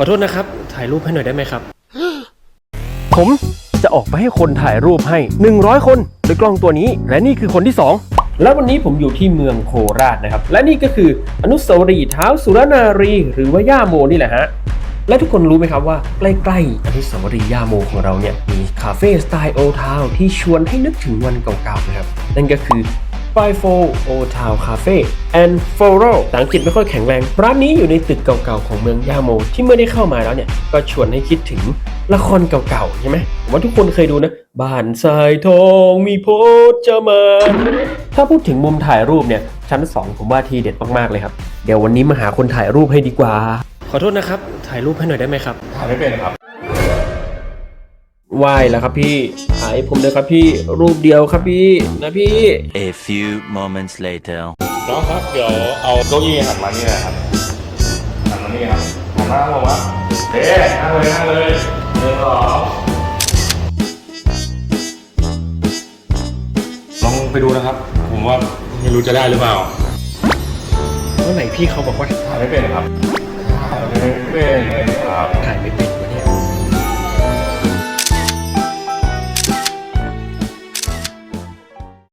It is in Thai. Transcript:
อโทษนะครับ ถ่ายรูปให้หน่อยได้ไหมครับ ผมจะออกไปให้คนถ่ายรูปให้ 100 คนด้วยกล้องตัวนี้ และนี่คือคนที่ 2 แล้ววันนี้ผมอยู่ที่เมืองโคราชนะครับ และนี่ก็คืออนุสาวรีย์เท้าสุรนารี หรือว่าย่าโมนี่แหละฮะและทุกคนรู้ไหมครับว่าใกล้ๆอนุสาวรีย์ย่าโมของเราเนี่ยมีคาเฟ่สไตล์โอทาวที่ชวนให้นึกถึงวันเก่าๆนะครับนั่นก็คือ Five Four Old Town Cafe and Foro ภาษาอังกฤษไม่ค่อยแข็งแรง ร้านนี้อยู่ในตึกเก่าๆของเมืองย่าโม ที่เมื่อได้เข้ามาแล้วเนี่ย ก็ชวนให้คิดถึงละครเก่าๆใช่ไหมผมว่าทุกคนเคยดูนะ บ้านทรายทองมีโพจมานถ้าพูดถึงมุมถ่ายรูปเนี่ย ชั้น 2 ผมว่าทีเด็ดมากๆเลยครับ เดี๋ยววันนี้มาหาคนถ่ายรูปให้ดีกว่า ขอโทษนะครับ ถ่ายรูปให้หน่อยได้ไหมครับถ่ายไม่เป็นครับ ไหวแล้วครับพี่ถ่ายให้ผมเลยครับพี่รูปเดียวครับพี่นะพี่ A few moments later. น้องครับเดี๋ยวเอาเก้าอี้หันมานี่นะครับหันมานี่ครับหันมาผมว่าเอ๊ะนั่งเลยนั่งเลยเดินหรอลองไปดูนะครับ ผมว่าไม่รู้จะได้หรือเปล่าเมื่อไหร่พี่เขาบอกว่าถ่ายไม่เป็นครับถ่ายไม่เป็นครับถ่ายไม่เป็น